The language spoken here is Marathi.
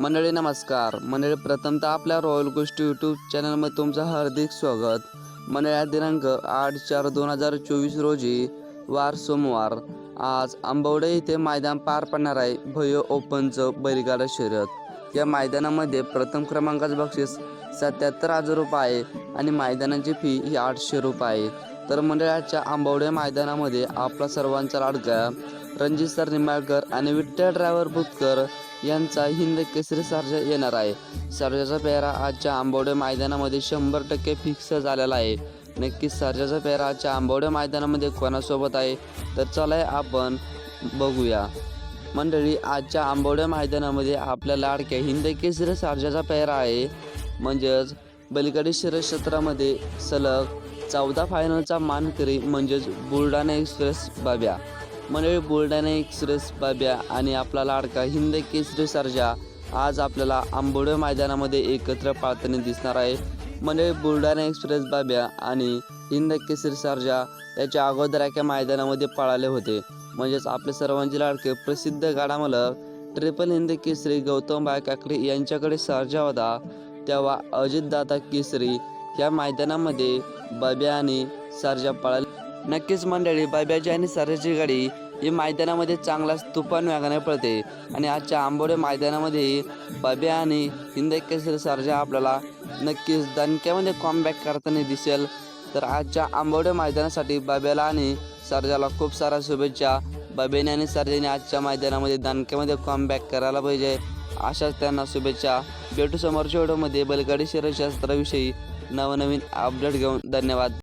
मंडळी नमस्कार. मंडळी प्रथमतः आपल्या रॉयल गोष्टी यूट्यूब चॅनलमध्ये तुमचं हार्दिक स्वागत. मंडळी दिनांक आठ चार दोन हजार चोवीस रोजी वार सोमवार. आज आंबवडे येथे मैदान पार पडणार आहे. भयो ओपनचं बैलगाडा शर्यत. या मैदानामध्ये प्रथम क्रमांकाचं बक्षीस सत्याहत्तर हजार रुपये आहे आणि मैदानाची फी ही आठशे रुपये आहे. तर मंडळाच्या आंबवडे मैदानामध्ये आपला सर्वांचा लाडका रणजित सर निंबाळकर आणि विठ्ठल ड्रायव्हर बुतकर यांचा हिंद केसरी सर्जा येणार आहे. सर्जाचा पेहरा आजच्या आंबवडे मैदानामध्ये शंभर टक्के फिक्स झालेला आहे. नक्कीच सर्जाचा पेहरा आजच्या आंबवडे मैदानामध्ये कोणासोबत आहे? तर चला आपण बघूया. मंडळी आजच्या आंबवडे मैदानामध्ये आपल्या लाडक्या हिंद केसरी सर्जाचा पेहरा आहे. म्हणजेच बलगडी शिरक्षेत्रामध्ये क्षेत्रामध्ये सलग चौदा फायनलचा मानकरी म्हणजेच बुलढाणा एक्सप्रेस बाब्या. मंडळी बुलढाणा एक्सप्रेस बाब्या आणि आपला लाडका हिंद केसरी सर्जा आज आपल्याला आंबोडे मैदानामध्ये एकत्र पाळताना दिसणार आहे. मंडळी बुलढाणा एक्सप्रेस बाब्या आणि हिंद केसरी सर्जा याच्या अगोदर एका मैदानामध्ये पळाले होते. म्हणजेच आपले सर्वांचे लाडके प्रसिद्ध गाडामलक ट्रिपल हिंद केसरी गौतम बाय काकडे यांच्याकडे सर्जा होता. तेव्हा अजितदादा केसरी या मैदानामध्ये बाब्या आणि सर्जा पळाले. नक्कीच मंडळी बाब्याची आणि सर्जाची गाडी हे मैदानामध्ये चांगलाच तुफान वेगाने पळते. आणि आजच्या आंबोडे मैदानामध्ये बबे आणि हिंद केसरी सर्जा आपल्याला नक्कीच दणक्यामध्ये कॉमबॅक करताना दिसेल. तर आजच्या आंबोडे मैदानासाठी बब्याला आणि सर्जाला खूप साऱ्या शुभेच्छा. बबेने आणि सरजेने आजच्या मैदानामध्ये दणक्यामध्ये कॉमबॅक करायला पाहिजे. अशाच त्यांना शुभेच्छा. भेटू समोरच्या व्हिडिओमध्ये. बलगाडी शरीरशास्त्राविषयी नवनवीन अपडेट घेऊन धन्यवाद.